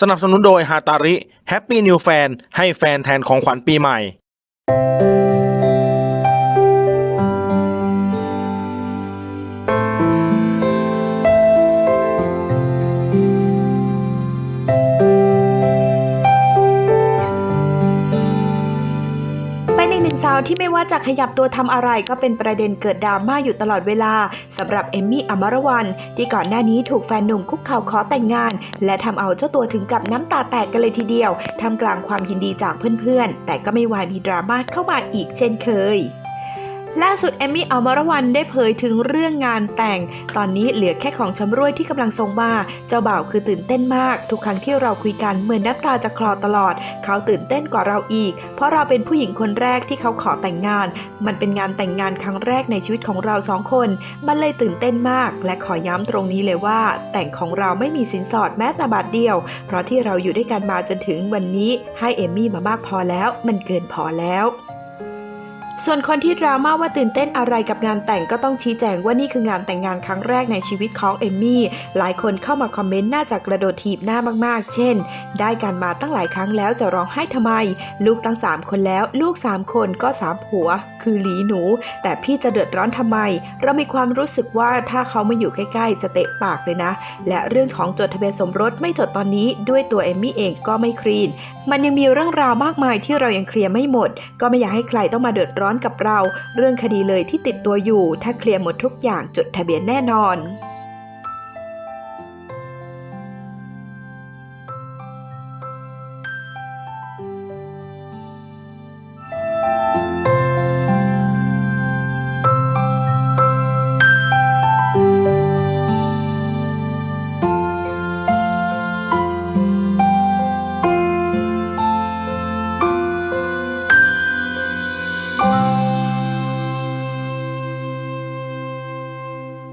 สนับสนุนโดยฮาตาริแฮปปี้นิวแฟนให้แฟนแทนของขวัญปีใหม่ นอีกหนึ่งสาวที่ไม่ว่าจะขยับตัวทำอะไรก็เป็นประเด็นเกิดดราม่าอยู่ตลอดเวลาสำหรับเอมมี่อมรวรรณที่ก่อนหน้านี้ถูกแฟนหนุ่มคุกเข่าขอแต่งงาน และทำเอาเจ้าตัวถึงกับน้ำตาแตกกันเลยทีเดียวทำกลางความยินดีจากเพื่อนๆ แต่ก็ไม่วายมีดราม่าเข้ามาอีกเช่นเคย ล่าสุดเอมมี่อมรวรรณได้เผยถึงเรื่องงานแต่ง ตอนนี้เหลือแค่ของชำร่วยที่กำลังส่งมา เจ้าบ่าวคือตื่นเต้นมาก ทุกครั้งที่เราคุยกันเหมือนน้ำตาจะคลอตลอด เขาตื่นเต้นกว่าเราอีก เพราะเราเป็นผู้หญิงคนแรกที่เขาขอแต่งงาน มันเป็นงานแต่งงานครั้งแรกในชีวิตของเราสองคน มันเลยตื่นเต้นมาก และขอย้ำตรงนี้เลยว่า แต่งของเราไม่มีสินสอดแม้แต่บาทเดียว เพราะที่เราอยู่ด้วยกันมาจนถึงวันนี้ให้เอมมี่มามากพอแล้ว มันเกินพอแล้ว ส่วนคนที่ดราม่าว่าตื่นเต้นอะไรกับงานแต่งก็ต้องชี้แจงว่านี่คืองานแต่งงานครั้งแรกในชีวิตของเอมมี่ หลายคนเข้ามาคอมเมนต์น่าจะกระโดดถีบหน้ามากๆ เช่น ได้การมาตั้งหลายครั้งแล้วจะร้องไห้ทำไม ลูกตั้ง 3 คนแล้ว ลูก 3 คนก็ 3 ผัว คือหลีหนู แต่พี่จะเดือดร้อนทำไม เรามีความรู้สึกว่าถ้าเขามาอยู่ใกล้ๆ จะเตะปากเลยนะ และเรื่องของจดทะเบียนสมรสไม่จดตอนนี้ด้วยตัวเอมมี่เองก็ไม่คลีน มันยังมีเรื่องราวมากมายที่เรายังเคลียร์ไม่หมด ก็ไม่อยากให้ใครต้องมาเดือดร้อนอนกับเรา เรื่องคดีเลยที่ติดตัวอยู่ ถ้าเคลียร์หมดทุกอย่างจดทะเบียนแน่นอน